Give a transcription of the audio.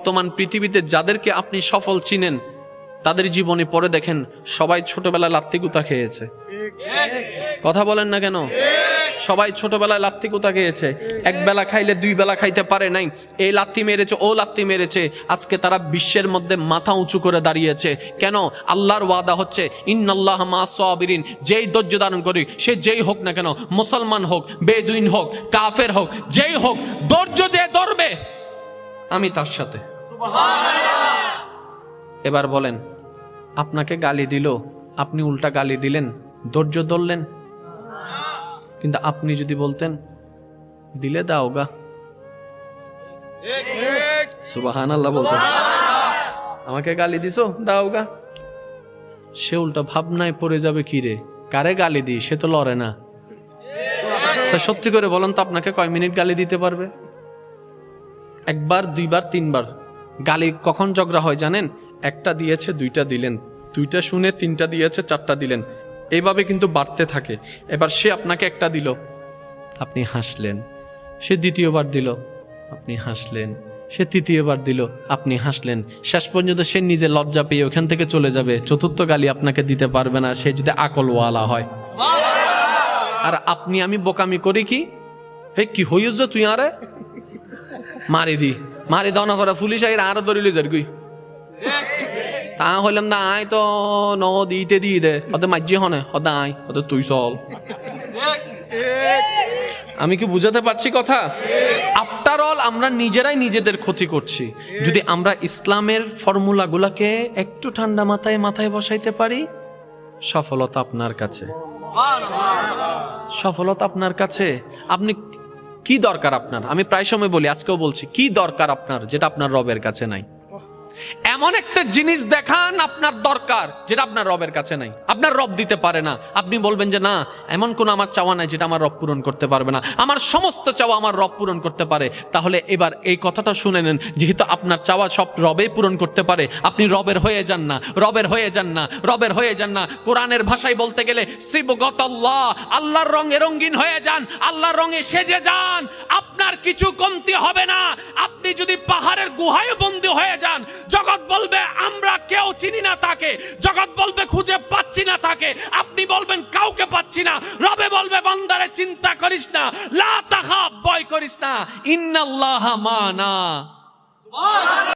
বর্তমান পৃথিবীতে যাদেরকে আপনি সফল চিনেন, তাদের জীবনে পরে দেখেন সবাই ছোটবেলায় লাত্তি কুতা খেয়েছে। কথা বলেন না কেন? সবাই ছোটবেলায় লাত্তি কুতা খেয়েছে। এক বেলা খাইলে দুই বেলা খাইতে পারে নাই। এই লাত্তি মেরেছে, ও লাত্তি মেরেছে। আজকে তারা বিশ্বের মধ্যে মাথা উঁচু করে দাঁড়িয়েছে। কেন? আল্লাহর ওয়াদা হচ্ছে, ইন্নাল্লাহ মা সাবিরিন। যেই ধৈর্য ধারণ করি, সে যেই হোক না কেন, মুসলমান হোক, বেদুইন হোক, কাফের হোক, যেই হোক, ধৈর্য যে ধরবে, আমি তার সাথে। এবার বলেন, আপনাকে গালি দিল, আপনি উল্টা গালি দিলেন, ধৈর্য ধরলেন? কিন্তু আপনি যদি বলতেন, দিলে দাও গা। সুবাহান আল্লাহ বলতেন। আমাকে গালি দিছো? দাও গা। সে উল্টা ভাবনায় পড়ে যাবে কি রে? কারে গালি দিই? সে তো লড়ে না। স্যার সত্যি করে বলেন তো আপনাকে কয় মিনিট গালি দিতে পারবে? একবার, দুইবার, তিনবার? গালি কখন ঝগড়া হয় জানেন? একটা দিয়েছে, দুইটা দিলেন। দুইটা শুনে তিনটা দিয়েছে, চারটা দিলেন। এইভাবে কিন্তু বাড়তে থাকে। এবার সে আপনাকে একটা দিল। আপনি হাসলেন। সে দ্বিতীয়বার দিল। আপনি হাসলেন। সে তৃতীয়বার দিল। আপনি হাসলেন। শেষ পর্যন্ত সে নিজে লজ্জা পেয়ে ওখান থেকে চলে যাবে। চতুর্থ গালি আপনাকে দিতে পারবে না। সে যদি আকলওয়ালা হয়। আর আপনি আমি বোকামি করি কি? হে, কি হইস যে তুই আরে? মারি দি। মারি দাও না করে, পুলিশ আইরা আরও ধরিলে যার গুই তা হইলাম না আয় তো ন দিতে দিয়ে দে হতে মাঝি হনে হতে আয় হতে তুই চল। আমি কি বুঝাতে পারছি কথা? আফটার অল আমরা নিজেরাই নিজেদের ক্ষতি করছি। যদি আমরা ইসলামের ফর্মুলাগুলোকে একটু ঠান্ডা মাথায় মাথায় বসাইতে পারি, সফলতা আপনার কাছে। সফলতা আপনার কাছে? আপনি কি দরকার আপনার? আমি প্রায় সময় বলি, আজকেও বলছি, কি দরকার আপনার যেটা আপনার রবের কাছে নাই? এমন একটা জিনিস দেখান আপনার দরকার, যেটা আপনার রবের কাছে নাই। আপনার রব দিতে পারে না। আপনি বলবেন যে, না, এমন কোন আমার চাওয়া নাই যেটা আমার রব পূরণ করতে পারবে না। আমার সমস্ত চাওয়া আমার রব পূরণ করতে পারে। তাহলে এবার এই কথাটা শুনে নেন, যেহেতু আপনার চাওয়া সব রবে পূরণ করতে পারে, আপনি রবের হয়ে যান না, রবের হয়ে যান না, রবের হয়ে যান না। কোরআনের ভাষায় বলতে গেলে শিবগতল্লাহ আল্লাহর রঙে রঙিন হয়ে যান, আল্লাহর রঙে সেজে যান। আপনার কিছু কমতি হবে না। আপনি যদি পাহাড়ের গুহায় বন্দী হয়ে যান, জগৎ বলবে, আমরা কেউ চিনি না তাকে। জগৎ বলবে, খুঁজে পাচ্ছি না তাকে। আপনি বলবেন, কাউকে পাচ্ছি না। রবে বলবে, বান্দারে, চিন্তা করিস না। লা তাহাব ভয় করিস না। ইন্নাল্লাহ মানা।